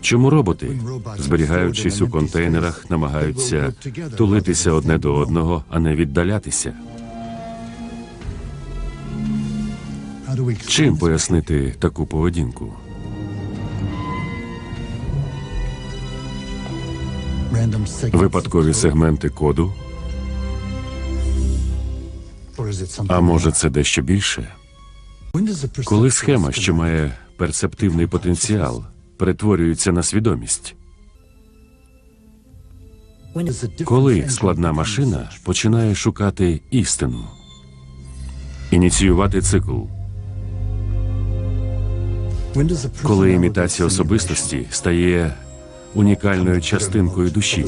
Чому роботи, зберігаючись у контейнерах, намагаються тулитися одне до одного, а не віддалятися? Чим пояснити таку поведінку? Випадкові сегменти коду? А може, це дещо більше? Коли схема, що має перцептивний потенціал, перетворюється на свідомість? Коли складна машина починає шукати істину, ініціювати цикл, коли імітація особистості стає унікальною частинкою душі,